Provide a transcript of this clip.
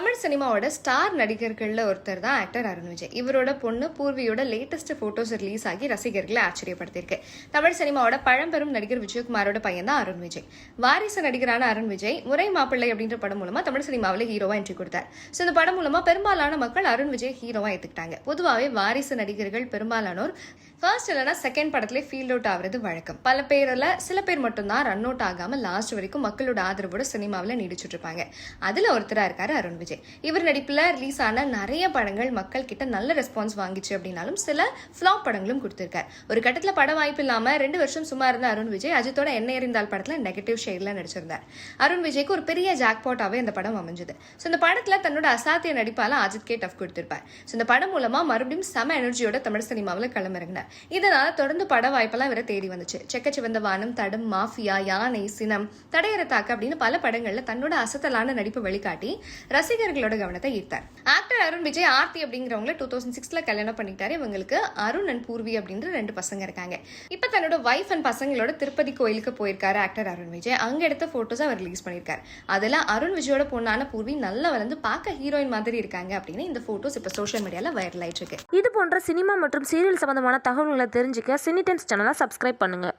தமிழ் சினிமாவோட ஸ்டார் நடிகர்களில் ஒருத்தர் தான் ஆக்டர் அருண் விஜய். இவரோட பொண்ணு பூர்வியோட லேட்டஸ்ட் ஃபோட்டோஸ் ரிலீஸ் ஆகி ரசிகர்களை ஆச்சரியப்படுத்தியிருக்கு. தமிழ் சினிமாவோட பழம்பெரும் நடிகர் விஜயகுமாரோட பையன் தான் அருண் விஜய். வாரிசு நடிகரான அருண் விஜய் முறை மாப்பிள்ளை அப்படின்ற படம் மூலமா தமிழ் சினிமாவில் ஹீரோவா என்ட்ரி கொடுத்தார். ஸோ இந்த படம் மூலமா பெரும்பாலான மக்கள் அருண் விஜய் ஹீரோவா ஏத்துக்கிட்டாங்க. பொதுவாகவே வாரிசு நடிகர்கள் பெரும்பாலானோர் ஃபர்ஸ்ட் இல்லைனா செகண்ட் படத்துல ஃபீல்ட் அவுட் ஆகுறது வழக்கம். பல பேரில் சில பேர் மட்டும்தான் ரன் அவுட் ஆகாம லாஸ்ட் வரைக்கும் மக்களோட ஆதரவோட சினிமாவில் நீடிச்சுட்டு இருப்பாங்க. அதுல ஒருத்தராக இருக்காரு அருண் விஜய். இவர் நடிப்பில் ரிலீஸ் ஆன நிறைய படங்கள் மக்கள் கிட்ட நல்ல ரெஸ்பான்ஸ் வாங்கிச்சு அப்படின்னாலும் சில ஃப்ளாப் படங்களும் கொடுத்துருக்கார். ஒரு கட்டத்தில் பட வாய்ப்பு இல்லாம ரெண்டு வருஷம் சும்மா இருந்த அருண் விஜய். அஜித்தோட என்ன எறிந்தால் படத்துல நெகட்டிவ் ஷேட்ல நடிச்சிருந்தார். அருண் விஜய்க்கு ஒரு பெரிய ஜாக்பாட்டாவே இந்த படம் அமைஞ்சது. ஸோ இந்த படத்தில் தன்னோட அசாத்திய நடிப்பால அஜித் கே டஃப் கொடுத்திருப்பார். ஸோ இந்த படம் மூலமா மறுபடியும் சம எனர்ஜியோட தமிழ் சினிமாவில் களமிறங்கினார். இதனால தொடர்ந்து பட வாய்ப்பெல்லாம் இவரை தேடி வந்துச்சு. செக்க சிவந்த வானம் தடம் மாஃபியா யானை சினம் தடையற தாக்கு அப்படின்னு பல படங்கள்ல தன்னோட அசத்தலான நடிப்பு வெளிக்காட்டி ரசிகர்களோட கவனத்தை ஈர்த்தார். ஆக்டர் அருண் விஜய் ஆர்த்தி அப்படிங்கிறவங்கள டூ தௌசண்ட் சிக்ஸ்ல கல்யாணம் பண்ணிட்டாரு. இவங்களுக்கு அருண் அண்ட் பூர்வி அப்படின்ற ரெண்டு பசங்க இருக்காங்க. இப்ப தன்னோட ஒய்ஃப் அண்ட் பசங்களோட திருப்பதி கோயிலுக்கு போயிருக்காரு ஆக்டர் அருண் விஜய். அங்க எடுத்த போட்டோஸ் அவர் ரிலீஸ் பண்ணியிருக்காரு. அதுல அருண் விஜயோட பொண்ணான பூர்வி நல்லா வளர்ந்து பார்க்க ஹீரோயின் மாதிரி இருக்காங்க அப்படின்னு இந்த போட்டோஸ் இப்ப சோஷியல் மீடியால வைரல் ஆயிட்டு இருக்கு. இது போன்ற சினிமா மற்றும் சீரியல் சம்பந்தமான தகவல்களை தெரிஞ்சுக்க சினி டென்ஸ் சேனலை சப்ஸ்கிரைப் பண்ணுங்கள்